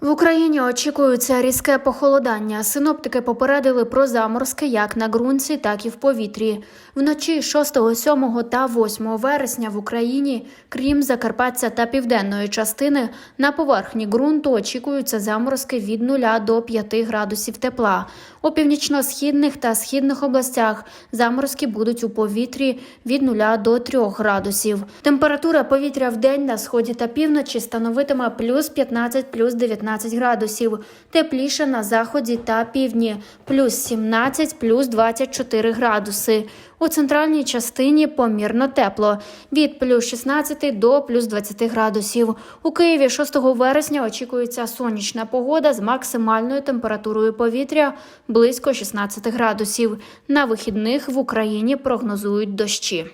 В Україні очікується різке похолодання. Синоптики попередили про заморозки як на ґрунті, так і в повітрі. Вночі 6, 7 та 8 вересня в Україні, крім Закарпаття та південної частини, на поверхні ґрунту очікуються заморозки від 0 до 5 градусів тепла. У північно-східних та східних областях заморозки будуть у повітрі від 0 до 3 градусів. Температура повітря в день на сході та півночі становитиме плюс 15, плюс 19 градусів. Тепліше на заході та півдні плюс 17, плюс 24 градуси. У центральній частині помірно тепло від плюс 16 до плюс 20 градусів. У Києві 6 вересня очікується сонячна погода з максимальною температурою повітря близько 16 градусів. На вихідних в Україні прогнозують дощі.